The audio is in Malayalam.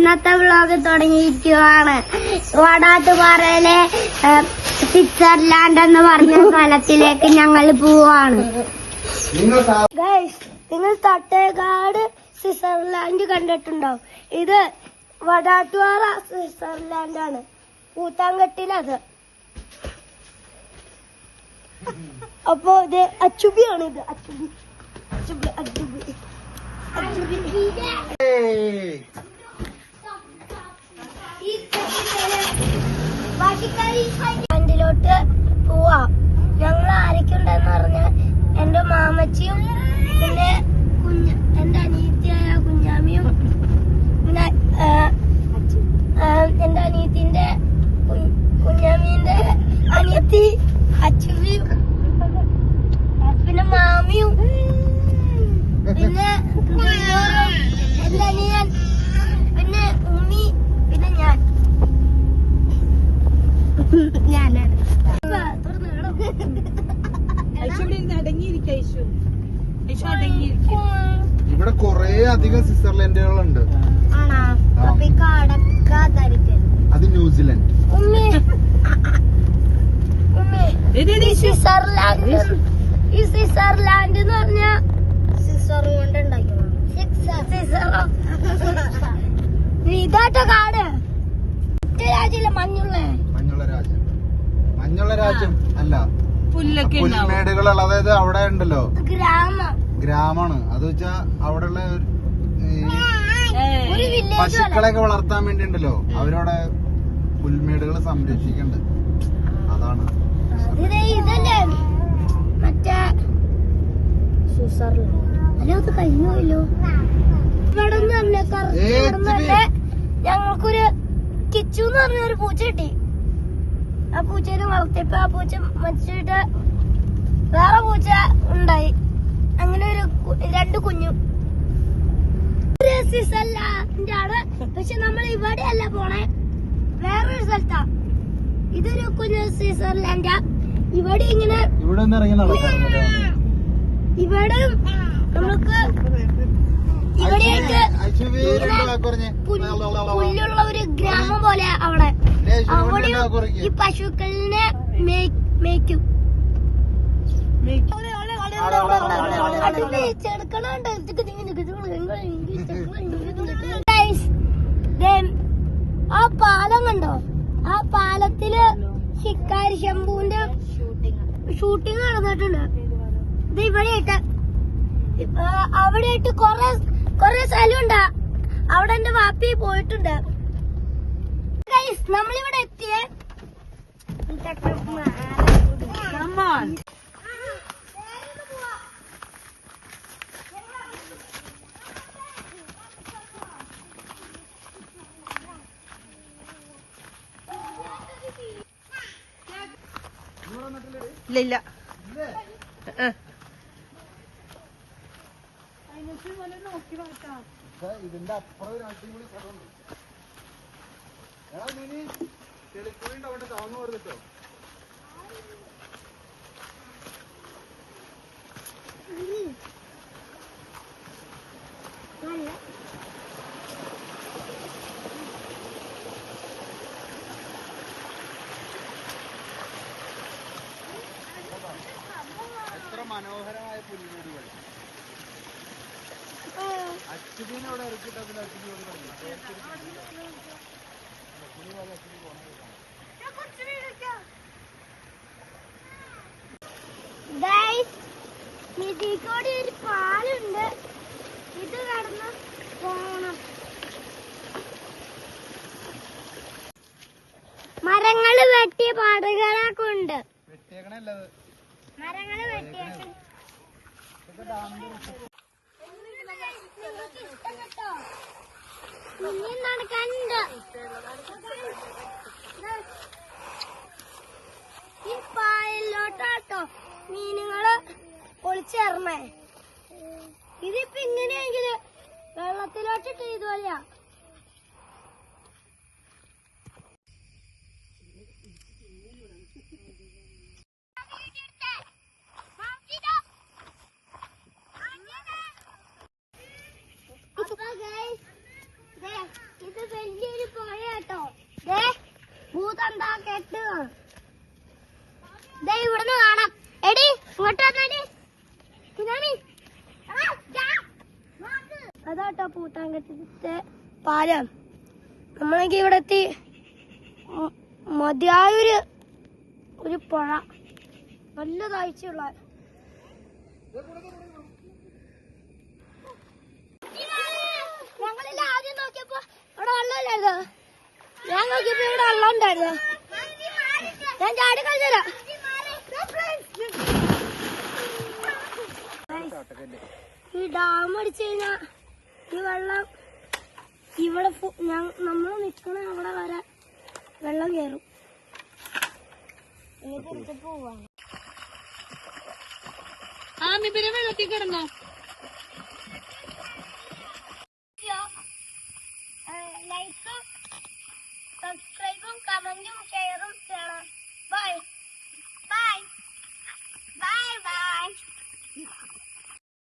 ഇന്നത്തെ വ്ലോഗ് തുടങ്ങിയിരിക്കുവാണ് വടാട്ടുപാറയിലെ സ്വിറ്റ്സർലാൻഡ് എന്ന് പറഞ്ഞ സ്ഥലത്തിലേക്ക് ഞങ്ങൾ പോവാണ്. നിങ്ങൾ തട്ടേക്കാട് സ്വിറ്റ്സർലാൻഡ് കണ്ടിട്ടുണ്ടാവും ഇത് വടാട്ടുപാറ സ്വിറ്റ്സർലാൻഡ് ആണ് കൂത്താങ്കട്ടിലത് അപ്പോ ഇത് അച്ചുബിയാണ് ഇത് അച്ചുബി അച്ചുബി അച്ചുബി. അച്ചുബി വണ്ടിയിലോട്ട് പോവാം. ഞങ്ങൾ ആരൊക്കെയുണ്ടെന്ന് പറഞ്ഞാൽ എന്റെ മാമച്ചിയും പിന്നെ കുഞ്ഞ എന്റെ അനിയത്തിയായ കുഞ്ഞാമിയും പിന്നെ എന്റെ അനിയത്തിന്റെ കുഞ്ഞാമിന്റെ അനിയത്തി അച്ചുവിയും പിന്നെ മാമിയും പിന്നെ എന്റെ അനിയൻ പിന്നെ ഉമ്മി പിന്നെ ഞാൻ ഞാനാണ് ഇവിടെ കൊറേ അധികം സ്വിറ്റ്സർലൻഡുകളുണ്ട്. അത് ന്യൂസിലൻഡ്. ഈ സ്വിറ്റ്സർലാൻഡ് എന്ന് പറഞ്ഞ സിസർ കൊണ്ട് ഇതാട്ടോ കാട്. രാജ്യം അല്ല. പുല്ലൊക്കെ ഉണ്ടാവും. അതായത് അവിടെ ഉണ്ടല്ലോ? ഗ്രാമം. ഗ്രാമാണ് അത് വെച്ചാ അവിടെയുള്ള പശുക്കളെയൊക്കെ വളർത്താൻ വേണ്ടി ഉണ്ടല്ലോ അവരവിടെ പുൽമേടുകൾ സംരക്ഷിക്കണ്ട്. അതാണ്. ഞങ്ങൾക്കൊരു കിച്ചു എന്ന് പറഞ്ഞ ഒരു പൂച്ച കിട്ടി. ആ പൂച്ചേനെ വളർത്തിയപ്പോ ആ പൂച്ച മരിച്ചിട്ട് വേറെ പൂച്ച ഉണ്ടായി അങ്ങനെ ഒരു രണ്ട് കുഞ്ഞു അല്ല എന്റെ ആണ് പക്ഷെ നമ്മൾ ഇവിടെയല്ല പോണേ വേറൊരു സ്ഥലത്താ ഇതൊരു കുഞ്ഞു സ്വിറ്റ്സർലാൻഡാ ഇവിടെ ഇങ്ങനെ ഇവിടെ ഇവിടെ നമുക്ക് ഇവിടെയായിട്ട് പുല്ല് പുല്ലുള്ള ഒരു ഗ്രാമം പോലെ അവിടെ ഈ പശുക്കളിനെ മേയ്- മേയ്ക്കും ആ പാലം കണ്ടോ ആ പാലത്തിൽ ശിക്കാരി ശംഭുവിന്റെ ഷൂട്ടിങ് നടന്നിട്ടുണ്ട് ഇത് ഇവിടെയായിട്ട് അവിടെയായിട്ട് കൊറേ കൊറേ സ്ഥലമുണ്ട് അവിടെ എന്റെ വാപ്പി പോയിട്ടുണ്ട് Guys, നമ്മളിവിടെ എത്തിയേ. ഇല്ല ഇല്ല. ഇതിന്റെ അപ്പുറം ഒരു അടിപൊളി സ്ഥലമുണ്ട് എത്ര മനോഹരമായ പുലിമേടുകൾ അച്ഛനെ അവിടെ ഇറക്കിയിട്ട് അതിൽ അച്ചുബിയോട് പറഞ്ഞു ഇതിൽക്കൂടി ഒരു പാലുണ്ട്. ഇത് കടന്ന് പോണം. മരങ്ങൾ വെട്ടിയ പാടുകളൊക്കെ ഉണ്ട്. മരങ്ങൾ മരങ്ങൾ ഈ പായലിലോട്ടാട്ടോ മീനുകൾ ഒളിച്ചേർന്നേ ഇതിപ്പോ ഇങ്ങനെയെങ്കിൽ വെള്ളത്തിലോട്ടിട്ട് ഇതുപോലെയാ അപ്പൊ guys, ദേ, ഇത് ആ കെട്ട്. ദേ ഇവിടുന്ന് കാണാം. എടി ഇങ്ങോട്ട് വന്നാടി. അതാട്ടോ പൂത്താങ്കത്തിന്റെ പാലം. നമ്മളെങ്കിൽ ഇവിടെ എത്തി. മതിയായൊരു ഒരു പുഴ. നല്ല താഴ്ചയുള്ള. ഞങ്ങളില്ല ആദ്യം നോക്കിയപ്പോ ഇവിടെ വെള്ളമില്ലായിരുന്നു. ഞാൻ നോക്കിയപ്പോ ഇവിടെ വെള്ളം ഉണ്ടായിരുന്നു. ഞാൻ ചാടി കളിച്ചുതരാം ഈ ഡാം അടിച്ചു കഴിഞ്ഞാ ഈ വെള്ളം ഇവിടെ നമ്മൾ നിക്കണ അവിടെ വരെ വെള്ളം കയറും പോവാണ് ആ മിബിനെ വെള്ളത്തിൽ കിടന്നോ. ലൈക്കും സബ്സ്ക്രൈബും കമന്റും ഷെയറും ചെയ്യണം.